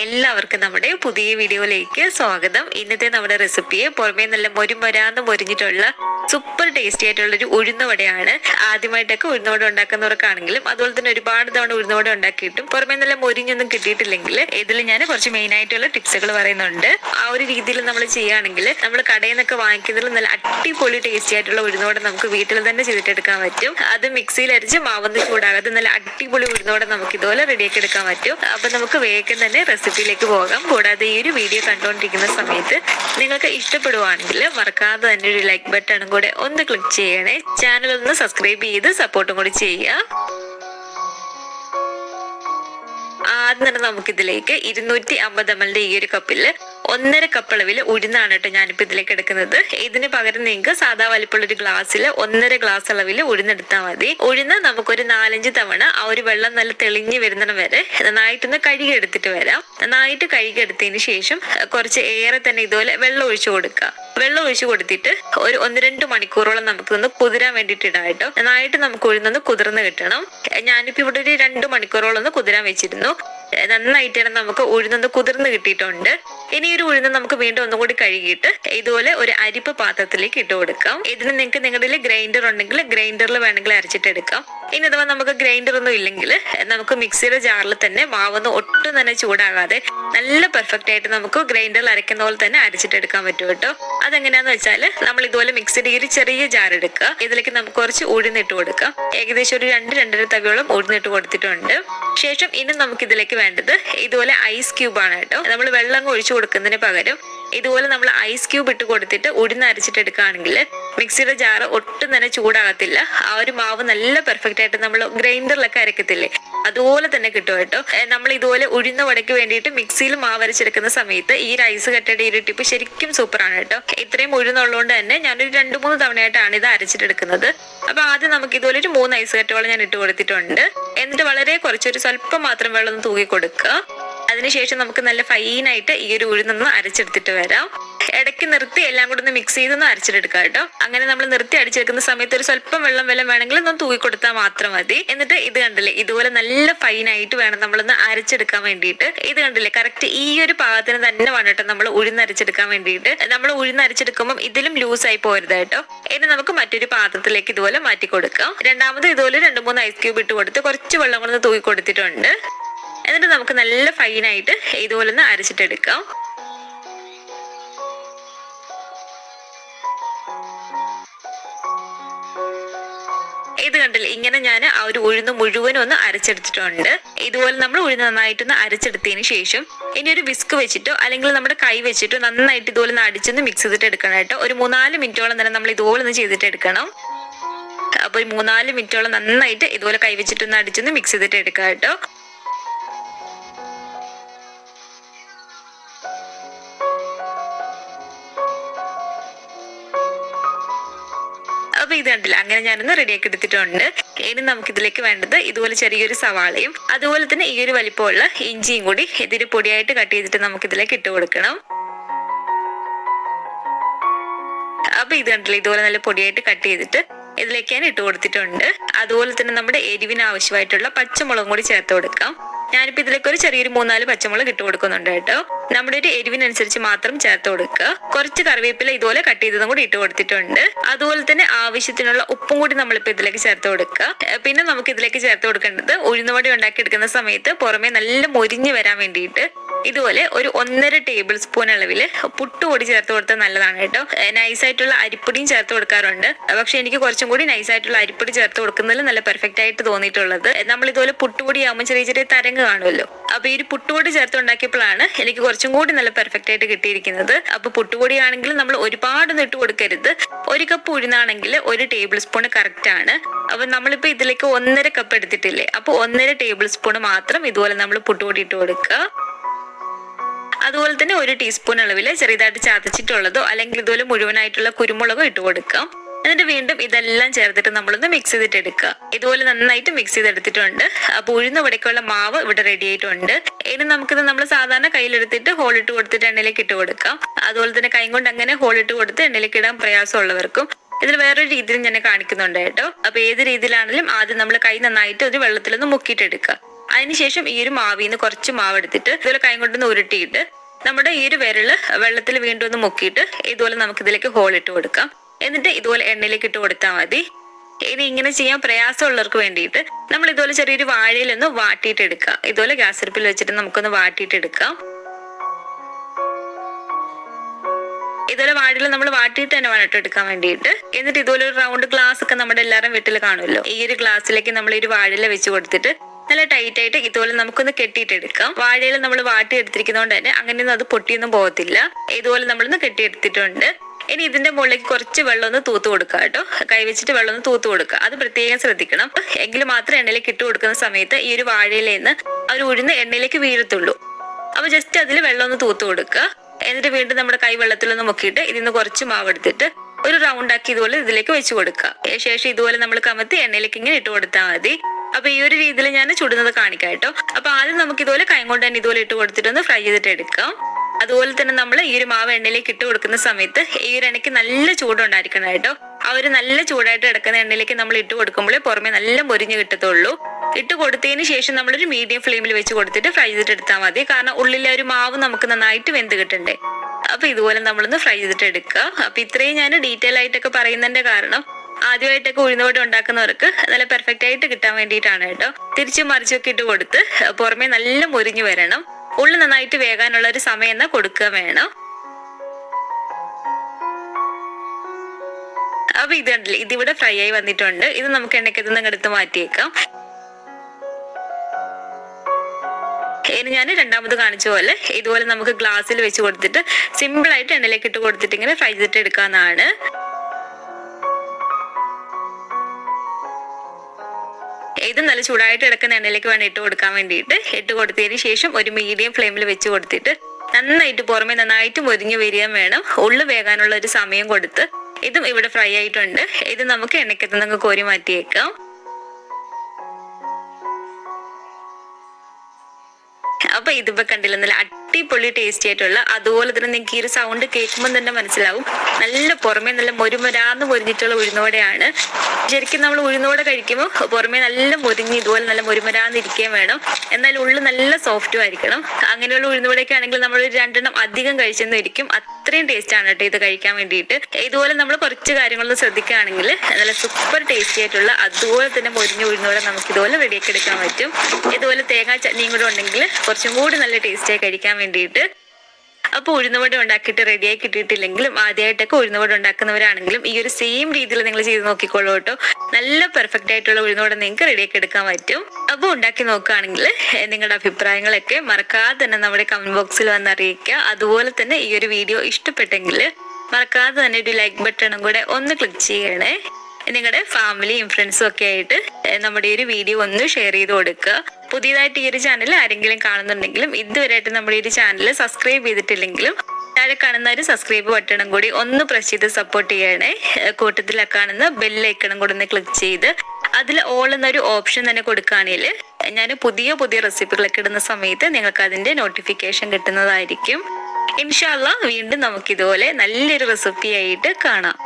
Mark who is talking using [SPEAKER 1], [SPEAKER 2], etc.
[SPEAKER 1] എല്ലാവർക്കും നമ്മുടെ പുതിയ വീഡിയോയിലേക്ക് സ്വാഗതം. ഇന്നത്തെ നമ്മുടെ റെസിപ്പിയെ പുറമേ നല്ല മൊരുമൊരാന്ന് മൊരിഞ്ഞിട്ടുള്ള സൂപ്പർ ടേസ്റ്റി ആയിട്ടുള്ള ഒരു ഉഴുന്നുവടയാണ് ആദ്യമായിട്ടൊക്കെ ഉഴുന്നുവട ഉണ്ടാക്കുന്നവർക്കാണെങ്കിലും അതുപോലെ തന്നെ ഒരുപാട് തവണ ഉഴുന്നുവട ഉണ്ടാക്കിയിട്ടും പുറമേ നല്ല മൊരിഞ്ഞൊന്നും കിട്ടിയിട്ടില്ലെങ്കിൽ ഇതിൽ ഞാൻ കുറച്ച് മെയിൻ ആയിട്ടുള്ള ടിപ്സുകൾ പറയുന്നുണ്ട്. ആ ഒരു രീതിയിൽ നമ്മൾ ചെയ്യുകയാണെങ്കിൽ നമ്മൾ കടയിൽ നിന്നൊക്കെ വാങ്ങിക്കുന്നതിൽ നല്ല അടിപൊളി ടേസ്റ്റി ആയിട്ടുള്ള ഉഴുന്നുവട നമുക്ക് വീട്ടിൽ തന്നെ ചെയ്തിട്ടെടുക്കാൻ പറ്റും. അത് മിക്സിയിൽ അരിച്ച് മാവന്ന് ചൂടാകാതെ നല്ല അടിപൊളി ഉഴുന്നുവട നമുക്ക് ഇതുപോലെ റെഡിയാക്കി എടുക്കാൻ പറ്റും. അപ്പൊ നമുക്ക് വേഗം തന്നെ റെസിപ്പിയിലേക്ക് പോകാം. കൂടാതെ ഈ ഒരു വീഡിയോ കണ്ടുകൊണ്ടിരിക്കുന്ന സമയത്ത് നിങ്ങൾക്ക് ഇഷ്ടപ്പെടുവാണെങ്കിൽ മറക്കാതെ തന്നെ ഒരു ലൈക്ക് ബട്ടണും കൂടെ ഒന്ന് ക്ലിക്ക് ചെയ്യണേ. ചാനൽ ഒന്ന് സബ്സ്ക്രൈബ് ചെയ്ത് സപ്പോർട്ടും കൂടി ചെയ്യുക. ആദ്യം തന്നെ നമുക്കിതിലേക്ക് ഇരുന്നൂറ്റി അമ്പത് എം എൽ ഈ ഒരു കപ്പിൽ ഒന്നര കപ്പ് അളവിൽ ഉഴുന്നാണ് കേട്ടോ ഞാനിപ്പോൾ ഇതിലേക്ക് എടുക്കുന്നത്. ഇതിന് പകരം നിങ്ങൾക്ക് സാധാ വലിപ്പമുള്ള ഒരു ഗ്ലാസ്സിൽ ഒന്നര ഗ്ലാസ് അളവിൽ ഉഴുന്നെടുത്താൽ മതി. ഉഴുന്ന് നമുക്കൊരു നാലഞ്ച് തവണ ആ ഒരു വെള്ളം നല്ല തെളിഞ്ഞ് വരുന്നിടം വരെ നന്നായിട്ടൊന്ന് കഴുകി എടുത്തിട്ട് വരാം. നന്നായിട്ട് കഴുകി എടുത്തതിന് ശേഷം കുറച്ച് ഏറെ തന്നെ ഇതുപോലെ വെള്ളം ഒഴിച്ചു കൊടുക്കുക. വെള്ളം ഒഴിച്ചു കൊടുത്തിട്ട് ഒരു ഒന്ന് രണ്ട് മണിക്കൂറോളം നമുക്ക് ഒന്ന് കുതിരാൻ വേണ്ടിയിട്ട് ഇടാം കേട്ടോ. നന്നായിട്ട് നമുക്ക് ഉഴുന്നൊന്ന് കുതിർന്ന് കിട്ടണം. ഞാനിപ്പോ ഇവിടെ ഒരു രണ്ട് മണിക്കൂറോളം ഒന്ന് കുതിരാൻ വെച്ചിരുന്നു. നന്നായിട്ട് തന്നെ നമുക്ക് ഉഴുന്നൊന്ന് കുതിർന്ന് കിട്ടിയിട്ടുണ്ട്. ഇനി ഒരു ഉഴുന്ന് നമുക്ക് വീണ്ടും ഒന്നും കൂടി കഴുകിയിട്ട് ഇതുപോലെ ഒരു അരിപ്പ് പാത്രത്തിലേക്ക് ഇട്ട് കൊടുക്കാം. ഇതിന് നിങ്ങൾക്ക് നിങ്ങളുടെ ഗ്രൈൻഡർ ഉണ്ടെങ്കിൽ ഗ്രൈൻഡറിൽ വേണമെങ്കിൽ അരച്ചിട്ടെടുക്കാം ഇനി അഥവാ നമുക്ക് ഗ്രൈൻഡർ ഒന്നും ഇല്ലെങ്കിൽ നമുക്ക് മിക്സിയുടെ ജാറിൽ തന്നെ മാവൊന്ന് ഒട്ടും തന്നെ ചൂടാകാതെ നല്ല പെർഫെക്റ്റ് ആയിട്ട് നമുക്ക് ഗ്രൈൻഡറിൽ അരയ്ക്കുന്ന പോലെ തന്നെ അരച്ചിട്ടെടുക്കാൻ പറ്റും കേട്ടോ. അതെങ്ങനെയാന്ന് വെച്ചാൽ നമ്മൾ ഇതുപോലെ മിക്സിയുടെ ഒരു ചെറിയ ജാർ എടുക്കുക. ഇതിലേക്ക് നമുക്ക് കുറച്ച് ഉഴുന്നിട്ട് കൊടുക്കാം ഏകദേശം ഒരു രണ്ട് രണ്ടര തവിയോളം ഉഴുന്നിട്ട് കൊടുത്തിട്ടുണ്ട്. ശേഷം ഇനി നമുക്ക് ഇതിലേക്ക് വേണ്ടത് ഇതുപോലെ ഐസ് ക്യൂബാണ് കേട്ടോ. നമ്മൾ വെള്ളം ഒഴിച്ചു കൊടുക്കുന്നതിന് പകരം ഇതുപോലെ നമ്മൾ ഐസ് ക്യൂബ് ഇട്ട് കൊടുത്തിട്ട് ഉഴുന്ന് അരച്ചിട്ട് എടുക്കുകയാണെങ്കിൽ മിക്സിയുടെ ജാറ് ഒട്ടും തന്നെ ചൂടാകത്തില്ല. ആ ഒരു മാവ് നല്ല പെർഫെക്റ്റ് ആയിട്ട് നമ്മൾ ഗ്രൈൻഡറിലൊക്കെ അരക്കത്തില്ലേ? അതുപോലെ തന്നെ കിട്ടും കേട്ടോ. നമ്മൾ ഇതുപോലെ ഉഴുന്ന വടയ്ക്ക് വേണ്ടിയിട്ട് മിക്സിയിൽ മാവ് അരച്ചെടുക്കുന്ന സമയത്ത് ഈ റൈസ് കട്ടയുടെ ഈ ടിപ്പ് ശരിക്കും സൂപ്പറാണ് കേട്ടോ. ഇത്രയും ഉഴുന്നുള്ളതുകൊണ്ട് തന്നെ ഞാനൊരു രണ്ട് മൂന്ന് തവണയായിട്ടാണ് ഇത് അരച്ചിട്ടെടുക്കുന്നത്. അപ്പൊ ആദ്യം നമുക്ക് ഇതുപോലെ ഒരു മൂന്ന് ഐസ് കട്ടോളം ഞാൻ ഇട്ട് കൊടുത്തിട്ടുണ്ട്. എന്നിട്ട് വളരെ കുറച്ചൊരു സ്വല്പം മാത്രം വെള്ളം തൂക്കി കൊടുക്കുക. അതിനുശേഷം നമുക്ക് നല്ല ഫൈനായിട്ട് ഈ ഒരു ഉഴുന്നൊന്ന് അരച്ചെടുത്തിട്ട് വരാം. ഇടയ്ക്ക് നിർത്തി എല്ലാം കൂടെ ഒന്ന് മിക്സ് ചെയ്തൊന്ന് അരച്ചെടുക്കുക കേട്ടോ. അങ്ങനെ നമ്മൾ നിർത്തി അടിച്ചെടുക്കുന്ന സമയത്ത് ഒരു സ്വല്പം വെള്ളം വെള്ളം വേണമെങ്കിൽ ഒന്ന് തൂക്കി കൊടുത്താൽ മാത്രം മതി. എന്നിട്ട് ഇത് കണ്ടില്ലേ ഇതുപോലെ നല്ല ഫൈനായിട്ട് വേണം നമ്മളൊന്ന് അരച്ചെടുക്കാൻ വേണ്ടിയിട്ട്. ഇത് കണ്ടില്ലേ കറക്റ്റ് ഈ ഒരു പാകത്തിന് തന്നെ വേണം നമ്മൾ നമ്മൾ ഉഴുന്നരച്ചെടുക്കാൻ വേണ്ടിയിട്ട്. നമ്മൾ ഉഴുന്നരച്ചെടുക്കുമ്പോൾ ഇതിലും ലൂസ് ആയി പോരുത് കേട്ടോ. ഇനി നമുക്ക് മറ്റൊരു പാത്രത്തിലേക്ക് ഇതുപോലെ മാറ്റി കൊടുക്കാം രണ്ടാമത് ഇതുപോലെ രണ്ട് മൂന്ന് ഐസ് ക്യൂബ് ഇട്ട് കൊടുത്ത് കുറച്ച് വെള്ളം കൊണ്ട് തൂക്കി കൊടുത്തിട്ടുണ്ട്. എന്നിട്ട് നമുക്ക് നല്ല ഫൈനായിട്ട് ഇതുപോലെ ഒന്ന് അരച്ചിട്ടെടുക്കാം. ഇത് കണ്ടില്ല ഇങ്ങനെ ഞാൻ ആ ഒരു ഉഴുന്ന് മുഴുവനും ഒന്ന് അരച്ചെടുത്തിട്ടുണ്ട്. ഇതുപോലെ നമ്മൾ ഉഴുന്ന് നന്നായിട്ടൊന്ന് അരച്ചെടുത്തതിന് ശേഷം ഇനി ഒരു വിസ്ക് വെച്ചിട്ടോ അല്ലെങ്കിൽ നമ്മുടെ കൈ വെച്ചിട്ടോ നന്നായിട്ട് ഇതുപോലെ ഒന്ന് അടിച്ചൊന്ന് മിക്സ് ചെയ്തിട്ട് എടുക്കണം കേട്ടോ. ഒരു മൂന്നാൽ മിനിറ്റോളം തന്നെ നമ്മൾ ഇതുപോലെ ഒന്ന് ചെയ്തിട്ട് എടുക്കണം അപ്പോൾ ഒരു മൂന്നാൽ മിനിറ്റോളം നന്നായിട്ട് ഇതുപോലെ കൈ വെച്ചിട്ടൊന്ന് അടിച്ചൊന്ന് മിക്സ് ചെയ്തിട്ട് എടുക്കാം കേട്ടോ. അപ്പൊ ഇത് കണ്ടില്ല? അങ്ങനെ ഞാനൊന്ന് റെഡിയാക്കി എടുത്തിട്ടുണ്ട്. ഇനി നമുക്ക് ഇതിലേക്ക് വേണ്ടത് ഇതുപോലെ ചെറിയൊരു സവാളയും അതുപോലെ തന്നെ ഈ ഒരു വലിപ്പമുള്ള ഇഞ്ചിയും കൂടി ഇതിന് പൊടിയായിട്ട് കട്ട് ചെയ്തിട്ട് നമുക്ക് ഇതിലേക്ക് ഇട്ട് കൊടുക്കണം. അപ്പൊ ഇത് കണ്ടില്ല? ഇതുപോലെ നല്ല പൊടിയായിട്ട് കട്ട് ചെയ്തിട്ട് ഇതിലേക്ക് ഞാൻ ഇട്ട് കൊടുത്തിട്ടുണ്ട്. അതുപോലെ തന്നെ നമ്മുടെ എരിവിന് ആവശ്യമായിട്ടുള്ള പച്ചമുളകും കൂടി ചേർത്ത് കൊടുക്കാം. ഞാനിപ്പോ ഇതിലേക്ക് ഒരു ചെറിയൊരു മൂന്നാൽ പച്ചമുളക് ഇട്ട് കൊടുക്കുന്നുണ്ട് കേട്ടോ. നമ്മുടെ ഒരു എരിവിനനുസരിച്ച് മാത്രം ചേർത്ത് കൊടുക്കുക. കുറച്ച് കറിവേപ്പില ഇതുപോലെ കട്ട് ചെയ്തതും കൂടി ഇട്ട് കൊടുത്തിട്ടുണ്ട്. അതുപോലെ തന്നെ ആവശ്യത്തിനുള്ള ഉപ്പും കൂടി നമ്മളിപ്പോ ഇതിലേക്ക് ചേർത്ത് കൊടുക്കുക. പിന്നെ നമുക്ക് ഇതിലേക്ക് ചേർത്ത് കൊടുക്കേണ്ടത് ഉഴുന്നുവടി ഉണ്ടാക്കിയെടുക്കുന്ന സമയത്ത് പുറമെ നല്ല മൊരിഞ്ഞു വരാൻ വേണ്ടിയിട്ട് ഇതുപോലെ ഒരു ഒന്നര ടേബിൾ സ്പൂൺ അളവിൽ പുട്ടുപൊടി ചേർത്ത് കൊടുത്താൽ നല്ലതാണ് കേട്ടോ. നൈസായിട്ടുള്ള അരിപ്പൊടിയും ചേർത്ത് കൊടുക്കാറുണ്ട്. പക്ഷെ എനിക്ക് കുറച്ചും കൂടി നൈസായിട്ടുള്ള അരിപ്പൊടി ചേർത്ത് കൊടുക്കുന്നതിൽ നല്ല പെർഫെക്റ്റ് ആയിട്ട് തോന്നിയിട്ടുള്ളത്. നമ്മൾ ഇതുപോലെ പുട്ടുപൊടി ആകുമ്പോൾ ചെറിയ ചെറിയ തരങ്ങ് കാണുമല്ലോ. അപ്പൊ ഈ ഒരു പുട്ടുപൊടി ചേർത്ത് ഉണ്ടാക്കിയപ്പോഴാണ് എനിക്ക് കുറച്ചും കൂടി നല്ല പെർഫെക്റ്റ് ആയിട്ട് കിട്ടിയിരിക്കുന്നത്. അപ്പൊ പുട്ടുപൊടി ആണെങ്കിൽ നമ്മൾ ഒരുപാടൊന്നും ഇട്ട് കൊടുക്കരുത്. ഒരു കപ്പ് ഉഴുന്നാണെങ്കിൽ ഒരു ടേബിൾ സ്പൂൺ കറക്റ്റ് ആണ്. അപ്പൊ നമ്മളിപ്പോ ഇതിലേക്ക് ഒന്നര കപ്പ് എടുത്തിട്ടില്ലേ? അപ്പൊ ഒന്നര ടേബിൾ സ്പൂൺ മാത്രം ഇതുപോലെ നമ്മൾ പുട്ടുപൊടി ഇട്ട് കൊടുക്കുക. അതുപോലെ തന്നെ ഒരു ടീസ്പൂൺ അളവിൽ ചെറുതായിട്ട് ചതച്ചിട്ടുള്ളതോ അല്ലെങ്കിൽ ഇതുപോലെ മുഴുവനായിട്ടുള്ള കുരുമുളകോ ഇട്ട് കൊടുക്കാം എന്നിട്ട് വീണ്ടും ഇതെല്ലാം ചേർത്തിട്ട് നമ്മളൊന്ന് മിക്സ് ചെയ്തിട്ട് എടുക്കുക. ഇതുപോലെ നന്നായിട്ട് മിക്സ് ചെയ്തെടുത്തിട്ടുണ്ട്. അപ്പൊ ഉഴുന്ന വടക്കുള്ള മാവ് ഇവിടെ റെഡി ആയിട്ടുണ്ട്. ഇനി നമുക്കിത് നമ്മൾ സാധാരണ കയ്യിലെടുത്തിട്ട് ഹോൾ ഇട്ട് കൊടുത്തിട്ട് എണ്ണയിലേക്ക് ഇട്ട് കൊടുക്കാം അതുപോലെ തന്നെ കൈ കൊണ്ട് അങ്ങനെ ഹോൾ ഇട്ട് കൊടുത്ത് എണ്ണയിലേക്ക് ഇടാൻ പ്രയാസമുള്ളവർക്കും ഇതിൽ വേറൊരു രീതിയിൽ ഞാൻ കാണിക്കുന്നുണ്ട് കേട്ടോ. അപ്പൊ ഏത് രീതിയിലാണെങ്കിലും ആദ്യം നമ്മൾ കൈ നന്നായിട്ട് ഒരു വെള്ളത്തിലൊന്ന് മുക്കിയിട്ടെടുക്കുക അതിനുശേഷം ഈ ഒരു മാവിൽ നിന്ന് കുറച്ച് മാവ് എടുത്തിട്ട് ഇതുപോലെ കൈ കൊണ്ടൊന്ന് ഉരുട്ടിയിട്ട് നമ്മുടെ ഈ ഒരു വിരൽ വെള്ളത്തിൽ വീണ്ടും ഒന്ന് മുക്കിയിട്ട് ഇതുപോലെ നമുക്ക് ഇതിലേക്ക് ഹോൾ ഇട്ട് കൊടുക്കാം. എന്നിട്ട് ഇതുപോലെ എണ്ണയിലേക്ക് ഇട്ട് കൊടുത്താൽ മതി. ഇനി ഇങ്ങനെ ചെയ്യാൻ പ്രയാസമുള്ളവർക്ക് വേണ്ടിയിട്ട് നമ്മൾ ഇതുപോലെ ചെറിയൊരു വാഴയിലൊന്ന് വാട്ടിയിട്ട് എടുക്കാം. ഇതുപോലെ ഗ്യാസ് അടുപ്പിൽ വെച്ചിട്ട് നമുക്കൊന്ന് വാട്ടിയിട്ട് എടുക്കാം. ഇതുപോലെ വാഴയിൽ നമ്മൾ വാട്ടിയിട്ട് തന്നെ വേണം എടുക്കാൻ വേണ്ടിയിട്ട്. എന്നിട്ട് ഇതുപോലെ ഒരു റൗണ്ട് ഗ്ലാസ് ഒക്കെ നമ്മുടെ എല്ലാവരും വീട്ടിൽ കാണുമല്ലോ. ഈ ഒരു ഗ്ലാസ്സിലേക്ക് നമ്മൾ ഒരു വാഴയില വെച്ച് കൊടുത്തിട്ട് നല്ല ടൈറ്റ് ആയിട്ട് ഇതുപോലെ നമുക്കൊന്ന് കെട്ടിയിട്ട് എടുക്കാം വാഴയിൽ നമ്മൾ വാട്ടി എടുത്തിരിക്കുന്നതുകൊണ്ട് തന്നെ അങ്ങനെയൊന്നും അത് പൊട്ടിയൊന്നും പോകത്തില്ല. ഇതുപോലെ നമ്മളൊന്ന് കെട്ടിയെടുത്തിട്ടുണ്ട്. ഇനി ഇതിന്റെ മുകളിലേക്ക് കുറച്ച് വെള്ളം ഒന്ന് തൂത്ത് കൊടുക്കുക കേട്ടോ. കൈവച്ചിട്ട് വെള്ളം ഒന്ന് തൂത്ത് കൊടുക്കുക അത് പ്രത്യേകം ശ്രദ്ധിക്കണം. എങ്കിൽ മാത്രമേ എണ്ണയിലേക്ക് ഇട്ട് കൊടുക്കുന്ന സമയത്ത് ഈ ഒരു വാഴയിൽ നിന്ന് അവർ ഉഴുന്ന് എണ്ണയിലേക്ക് വീഴത്തുള്ളൂ. അപ്പൊ ജസ്റ്റ് അതിൽ വെള്ളം ഒന്ന് തൂത്ത് കൊടുക്കുക. എന്നിട്ട് വീണ്ടും നമ്മുടെ കൈ വെള്ളത്തിലൊന്ന് മുക്കിയിട്ട് ഇതിന്ന് കുറച്ച് മാവ് എടുത്തിട്ട് ഒരു റൗണ്ട് ആക്കി ഇതുപോലെ ഇതിലേക്ക് വെച്ച് കൊടുക്കുക. ശേഷം ഇതുപോലെ നമ്മൾ കമത്തി എണ്ണയിലേക്ക് ഇങ്ങനെ ഇട്ട് കൊടുത്താൽ മതി. അപ്പൊ ഈ ഒരു രീതിയിൽ ഞാൻ ചുടുന്നത് കാണിക്കാം കേട്ടോ. അപ്പൊ ആദ്യം നമുക്ക് ഇതുപോലെ കൈ കൊണ്ട് തന്നെ ഇതുപോലെ ഇട്ട് കൊടുത്തിട്ട് ഒന്ന് ഫ്രൈ ചെയ്തിട്ട് എടുക്കാം. അതുപോലെ തന്നെ നമ്മൾ ഈ ഒരു മാവ് എണ്ണയിലേക്ക് ഇട്ട് കൊടുക്കുന്ന സമയത്ത് ഈ ഒരു എണ്ണയ്ക്ക് നല്ല ചൂടുണ്ടായിരിക്കണം കേട്ടോ. ആ ഒരു നല്ല ചൂടായിട്ട് കിടക്കുന്ന എണ്ണയിലേക്ക് നമ്മൾ ഇട്ട് കൊടുക്കുമ്പോൾ പുറമെ നല്ല മൊരിഞ്ഞ് കിട്ടത്തുള്ളൂ. ഇട്ട് കൊടുത്തതിന് ശേഷം നമ്മളൊരു മീഡിയം ഫ്ലെയിമിൽ വെച്ച് കൊടുത്തിട്ട് ഫ്രൈ ചെയ്തിട്ട് എടുത്താൽ മതി. കാരണം ഉള്ളിലെ ഒരു മാവ് നമുക്ക് നന്നായിട്ട് വെന്ത് കിട്ടണ്ടേ. അപ്പൊ ഇതുപോലെ നമ്മളൊന്ന് ഫ്രൈ ചെയ്തിട്ട് എടുക്കുക അപ്പൊ ഇത്രയും ഞാൻ ഡീറ്റെയിൽ ആയിട്ടൊക്കെ പറയുന്നതിന്റെ കാരണം ആദ്യമായിട്ടൊക്കെ ഉഴുന്നുവട ഉണ്ടാക്കുന്നവർക്ക് നല്ല പെർഫെക്റ്റ് ആയിട്ട് കിട്ടാൻ വേണ്ടിയിട്ടാണ് കേട്ടോ. തിരിച്ച് മറിച്ചൊക്കെ ഇട്ട് കൊടുത്ത് പുറമെ നല്ല മുരിഞ്ഞു വരണം. ഉള്ളു നന്നായിട്ട് വേകാനുള്ള ഒരു സമയം എന്നാ കൊടുക്കുക വേണം. അപ്പൊ ഇത് ഇതിവിടെ ഫ്രൈ ആയി വന്നിട്ടുണ്ട്. ഇത് നമുക്ക് എണ്ണയ്ക്കത്ത് നിന്ന് എടുത്ത് മാറ്റിയേക്കാം. ഇനി ഞാൻ രണ്ടാമത് കാണിച്ച പോലെ ഇതുപോലെ നമുക്ക് ഗ്ലാസ്സിൽ വെച്ച് കൊടുത്തിട്ട് സിമ്പിൾ ആയിട്ട് എണ്ണയിലേക്ക് ഇട്ട് കൊടുത്തിട്ട് ഇങ്ങനെ ഫ്രൈ ചെയ്തിട്ട് എടുക്കാവുന്നതാണ്. ഇത് നല്ല ചൂടായിട്ട് കിടക്കുന്ന എണ്ണയിലേക്ക് വേണം ഇട്ട് കൊടുക്കാൻ വേണ്ടിയിട്ട്. ഇട്ട് കൊടുത്തതിന് ശേഷം ഒരു മീഡിയം ഫ്ലെയിമിൽ വെച്ച് കൊടുത്തിട്ട് നന്നായിട്ട് പുറമെ നന്നായിട്ട് മുരിഞ്ഞു വരികയും വേണം. ഉള്ളു വേകാനുള്ള ഒരു സമയം കൊടുത്ത്. ഇതും ഇവിടെ ഫ്രൈ ആയിട്ടുണ്ട്. ഇത് നമുക്ക് എണ്ണയ്ക്കത്ത് നിന്ന് കോരി മാറ്റിയേക്കാം. അപ്പൊ ഇതിപ്പോ കണ്ടില്ല നല്ല അടിപൊളി ടേസ്റ്റി ആയിട്ടുള്ള അതുപോലെ തന്നെ നിങ്ങൾക്ക് ഈ ഒരു സൗണ്ട് കേൾക്കുമ്പോൾ തന്നെ മനസ്സിലാവും. നല്ല പുറമെ നല്ല മൊരുമൊരാന്ന് മൊരിഞ്ഞിട്ടുള്ള ഉഴുന്നോടെയാണ് ശരിക്കും നമ്മൾ ഉഴുന്നോടെ കഴിക്കുമ്പോൾ പുറമെ നല്ല മുരിഞ്ഞ് ഇതുപോലെ നല്ല മുരുമരാന്നിരിക്കുകയും വേണം. എന്നാൽ ഉള്ളു നല്ല സോഫ്റ്റും ആയിരിക്കണം. അങ്ങനെയുള്ള ഉഴുന്നോടൊക്കെ ആണെങ്കിൽ നമ്മൾ ഒരു രണ്ടെണ്ണം അധികം കഴിച്ചെന്നും ഇരിക്കും. അത്രയും ടേസ്റ്റ് ആണ് കേട്ടോ ഇത് കഴിക്കാൻ വേണ്ടിയിട്ട്. ഇതുപോലെ നമ്മൾ കുറച്ച് കാര്യങ്ങളൊന്നും ശ്രദ്ധിക്കുകയാണെങ്കിൽ നല്ല സൂപ്പർ ടേസ്റ്റി ആയിട്ടുള്ള അതുപോലെ തന്നെ മുരിഞ്ഞ ഉഴുന്നോടെ നമുക്ക് ഇതുപോലെ റെഡിയാക്കി എടുക്കാൻ പറ്റും. ഇതുപോലെ തേങ്ങാ ചട്നിയും കൂടെ ഉണ്ടെങ്കിൽ കുറച്ചും കൂടി നല്ല ടേസ്റ്റായി കഴിക്കാൻ വേണ്ടിയിട്ട്. അപ്പോൾ ഉഴുന്നുവട ഉണ്ടാക്കിയിട്ട് റെഡിയായി കിട്ടിയിട്ടില്ലെങ്കിലും ആദ്യമായിട്ടൊക്കെ ഉഴുന്നുവട ഉണ്ടാക്കുന്നവരാണെങ്കിലും ഈ ഒരു സെയിം രീതിയിൽ നിങ്ങൾ ചെയ്ത് നോക്കിക്കോളൂ കേട്ടോ. നല്ല പെർഫെക്റ്റ് ആയിട്ടുള്ള ഉഴുന്നുവട നിങ്ങൾക്ക് റെഡിയാക്കി എടുക്കാൻ പറ്റും. അപ്പോൾ ഉണ്ടാക്കി നോക്കുകയാണെങ്കിൽ നിങ്ങളുടെ അഭിപ്രായങ്ങളൊക്കെ മറക്കാതെ തന്നെ നമ്മുടെ കമന്റ് ബോക്സിൽ വന്ന് അറിയിക്കുക. അതുപോലെ തന്നെ ഈ ഒരു വീഡിയോ ഇഷ്ടപ്പെട്ടെങ്കിൽ മറക്കാതെ തന്നെ ഒരു ലൈക്ക് ബട്ടണും കൂടെ ഒന്ന് ക്ലിക്ക് ചെയ്യണേ. നിങ്ങളുടെ ഫാമിലിയും ഫ്രണ്ട്സും ഒക്കെ ആയിട്ട് നമ്മുടെ ഈ ഒരു വീഡിയോ ഒന്ന് ഷെയർ ചെയ്ത് കൊടുക്കുക. പുതിയതായിട്ട് ഈ ഒരു ചാനൽ ആരെങ്കിലും കാണുന്നുണ്ടെങ്കിലും ഇതുവരെയായിട്ട് നമ്മുടെ ഈ ഒരു ചാനൽ സബ്സ്ക്രൈബ് ചെയ്തിട്ടില്ലെങ്കിലും താഴെ കാണുന്ന ഒരു സബ്സ്ക്രൈബ് ബട്ടണും കൂടി ഒന്ന് പ്രസ് ചെയ്ത് സപ്പോർട്ട് ചെയ്യണേ. ആ കാണുന്ന ബെല്ലൈക്കണും കൂടെ ഒന്ന് ക്ലിക്ക് ചെയ്ത് അതിൽ ഓൾ എന്നൊരു ഓപ്ഷൻ തന്നെ കൊടുക്കുകയാണെങ്കിൽ ഞാൻ പുതിയ പുതിയ റെസിപ്പികളൊക്കെ ഇടുന്ന സമയത്ത് നിങ്ങൾക്ക് അതിന്റെ നോട്ടിഫിക്കേഷൻ കിട്ടുന്നതായിരിക്കും. ഇൻഷാല്ല വീണ്ടും നമുക്കിതുപോലെ നല്ലൊരു റെസിപ്പി ആയിട്ട് കാണാം.